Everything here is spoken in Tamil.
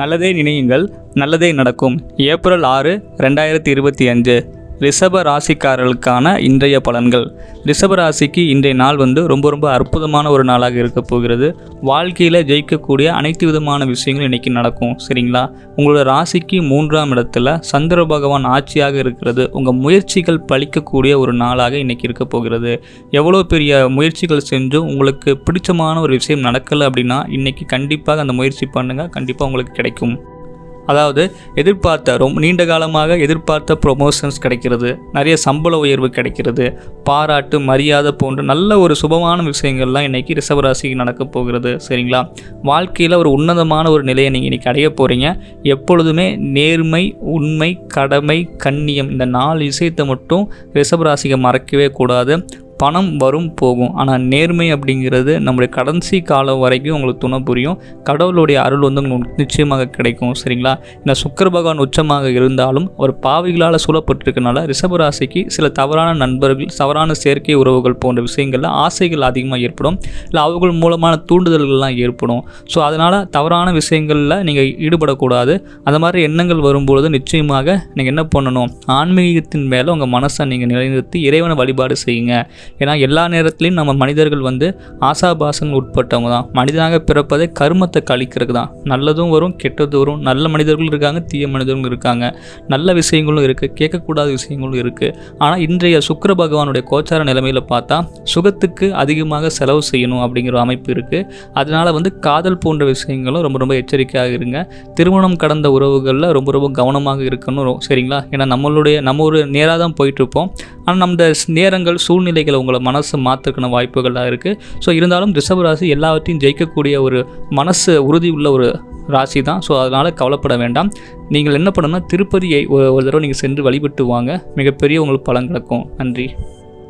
நல்லதே நினையுங்கள் நல்லதே நடக்கும். ஏப்ரல் ஆறு ரெண்டாயிரத்தி இருபத்தி அஞ்சு. ரிஷப ராசிக்காரர்களுக்கான இன்றைய பலன்கள். ரிஷப ராசிக்கு இன்றைய நாள் வந்து ரொம்ப ரொம்ப அற்புதமான ஒரு நாளாக இருக்க போகிறது. வாழ்க்கையில் ஜெயிக்கக்கூடிய அனைத்து விதமான விஷயங்களும் இன்றைக்கி நடக்கும். சரிங்களா? உங்களோட ராசிக்கு மூன்றாம் இடத்துல சந்திர பகவான் ஆட்சியாக இருக்கிறது. உங்கள் முயற்சிகள் பழிக்கக்கூடிய ஒரு நாளாக இன்றைக்கி இருக்க போகிறது. எவ்வளோ பெரிய முயற்சிகள் செஞ்சும் உங்களுக்கு பிடிச்சமான ஒரு விஷயம் நடக்கலை அப்படின்னா இன்றைக்கி கண்டிப்பாக அந்த முயற்சி பண்ணுங்கள் கண்டிப்பாக உங்களுக்கு கிடைக்கும். அதாவது எதிர்பார்த்த ரொம்ப நீண்ட காலமாக எதிர்பார்த்த ப்ரொமோஷன்ஸ் கிடைக்கிறது நிறைய சம்பள உயர்வு கிடைக்கிறது பாராட்டு மரியாதை போன்ற நல்ல ஒரு சுபமான விஷயங்கள்லாம் இன்றைக்கி ரிஷபராசிக்கு நடக்க போகிறது சரிங்களா? வாழ்க்கையில் ஒரு உன்னதமான ஒரு நிலையை நீங்கள் இன்றைக்கி அடைய போகிறீங்க எப்பொழுதுமே நேர்மை உண்மை கடமை கண்ணியம் இந்த நாலு விஷயத்தை மட்டும் ரிஷபராசிக்கு மறக்கவே கூடாது. பணம் வரும் போகும். ஆனால் நேர்மை அப்படிங்கிறது நம்முடைய கடைசி காலம் வரைக்கும் உங்களுக்கு துணை புரியும். கடவுளுடைய அருள் வந்து உங்களுக்கு நிச்சயமாக கிடைக்கும் சரிங்களா? இந்த சுக்கர பகவான் உச்சமாக இருந்தாலும் ஒரு பாவிகளால் சூழப்பட்டிருக்கனால ரிஷபராசிக்கு சில தவறான நண்பர்கள் தவறான செயற்கை உறவுகள் போன்ற விஷயங்களில் ஆசைகள் அதிகமாக ஏற்படும். இல்லை அவர்கள் மூலமான தூண்டுதல்கள்லாம் ஏற்படும். ஸோ அதனால் தவறான விஷயங்களில் நீங்கள் ஈடுபடக்கூடாது. அந்த மாதிரி எண்ணங்கள் வரும்பொழுது நிச்சயமாக நீங்கள் என்ன பண்ணணும்? ஆன்மீகத்தின் மேலே உங்கள் மனசை நீங்கள் நிலைநிறுத்தி இறைவனை வழிபாடு செய்யுங்க. ஏன்னா எல்லா நேரத்துலையும் நம்ம மனிதர்கள் வந்து ஆசாபாசங்கள் உட்பட்டவங்க தான். மனிதனாக பிறப்பதே கருமத்தை கழிக்கிறது தான். நல்லதும் வரும் கெட்டதும் வரும். நல்ல மனிதர்களும் இருக்காங்க தீய மனிதர்களும் இருக்காங்க. நல்ல விஷயங்களும் இருக்குது கேட்கக்கூடாத விஷயங்களும் இருக்குது ஆனால் இன்றைய சுக்கர பகவானுடைய கோச்சார நிலைமையில் பார்த்தா சுகத்துக்கு அதிகமாக செலவு செய்யணும் அப்படிங்கிற அமைப்பு இருக்குது அதனால் வந்து காதல் போன்ற விஷயங்களும் ரொம்ப ரொம்ப எச்சரிக்கையாக இருங்க. திருமணம் கடந்த உறவுகளில் ரொம்ப ரொம்ப கவனமாக இருக்கணும். சரிங்களா? ஏன்னா நம்மளுடைய நம்ம ஒரு நேராக தான் போயிட்டுருப்போம் ஆனால் நம்ம நேரங்கள் சூழ்நிலைகளை உங்களை மனசு மாற்றுக்கான வாய்ப்புகளாக இருக்குது ஸோ இருந்தாலும் ரிஷபராசி எல்லாவற்றையும் ஜெயிக்கக்கூடிய ஒரு மனசு உறுதி உள்ள ஒரு ராசி தான். ஸோ அதனால் கவலைப்பட வேண்டாம். நீங்கள் என்ன பண்ணணும்னா திருப்பதியை ஒரு தடவை நீங்கள் சென்று வழிபட்டு வாங்க. மிகப்பெரிய உங்களுக்கு பலன் கிடக்கும். நன்றி.